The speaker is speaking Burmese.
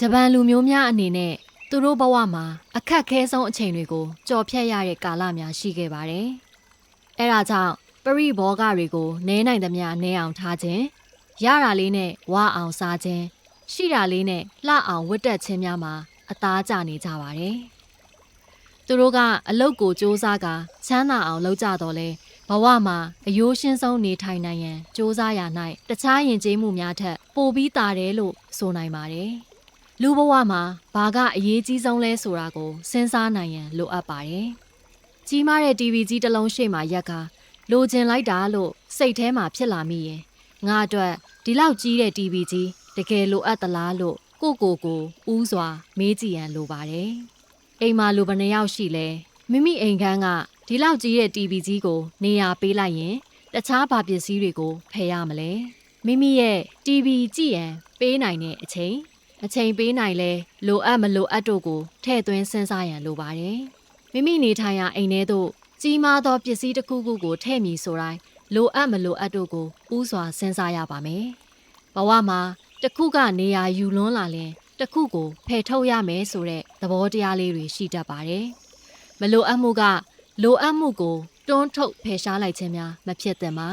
ဂျပန်လူမျိုးများအနေနဲ့သူတို့ဘဝမှာအခက်ခဲဆုံးအချိန်တွေကိုကြော်ဖြတ်ရတဲ့ကာလများရှိခဲ့ပါတယ်။အဲဒါကြောင့်ပရိဘောဂတွေကိုနဲနိုင်သမျှနဲအောင်ထားခြင်းရတာလေးနဲ့ဝါအောင်စားခြင်းရှိတာလေးနဲ့လှအောင်ဝတ်တက်ခြင်းများမှာအသားကျနေကြပါတယ်။သူတို့ကအလုတ်ကိုစ조사ကချမ်းသာအောင်လုပ်ကြတော့လဲဘဝမှာအယိုးရှင်းဆုံးနေထိုင်နိုင်ရန်စ조사ရ၌တခြားယဉ်ကျေးမှုများထက်ပိုပြီးတာတယ်လို့ဆိုနိုင်ပါတယ်။ လူဘဝမှာဘာကအရေးကြီးဆုံးလဲဆိုတာကိုစဉ်းစားနိုင်ရန်လိုအပ်ပါတယ်။ကြီးမားတဲ့ TV ကြီးတစ်လုံးရှေ့မှာရက်ကလိုချင်လိုက်တာလို့စိတ်ထဲမှာဖြစ်လာမိရင်ငါအတွက်ဒီလောက်ကြီးတဲ့ TV ကြီးတကယ်လိုအပ်သလားလို့ကိုကိုကိုဥစွာ မေးကြည့်ရန်လိုပါတယ်။အိမ်မှာလူဘယ်နှယောက်ရှိလဲမိမိအိမ်ခန်းကဒီလောက်ကြီးတဲ့ TV ကြီးကို နေရာပေးလိုက်ရင်တခြားဘာပစ္စည်းတွေကိုဖယ်ရမလဲမိမိရဲ့ TV ကြည့်ရန်ပေးနိုင်တဲ့အချိန် အချိန်ပေးနိုင်လဲလိုအပ်မလိုအပ်တို့ကိုထည့်သွင်းစဉ်းစားရန်လိုပါတယ်မိမိနေထိုင်ရာအိမ်ထဲသို့ကြီးမားသောပစ္စည်းတစ်ခုခုကိုထည့်မည်ဆိုတိုင်းလိုအပ်မလိုအပ်တို့ကိုဥစွာစဉ်းစားရပါမယ်ဘဝမှာတစ်ခုကနေရာယူလွန်းလာရင်တစ်ခုကိုဖယ်ထုတ်ရမယ်ဆိုတဲ့သဘောတရားလေးတွေရှိတတ်ပါတယ်မလိုအပ်မှုကလိုအပ်မှုကိုတွန်းထုတ်ဖယ်ရှားလိုက်ခြင်းများမဖြစ်သင့်ပါ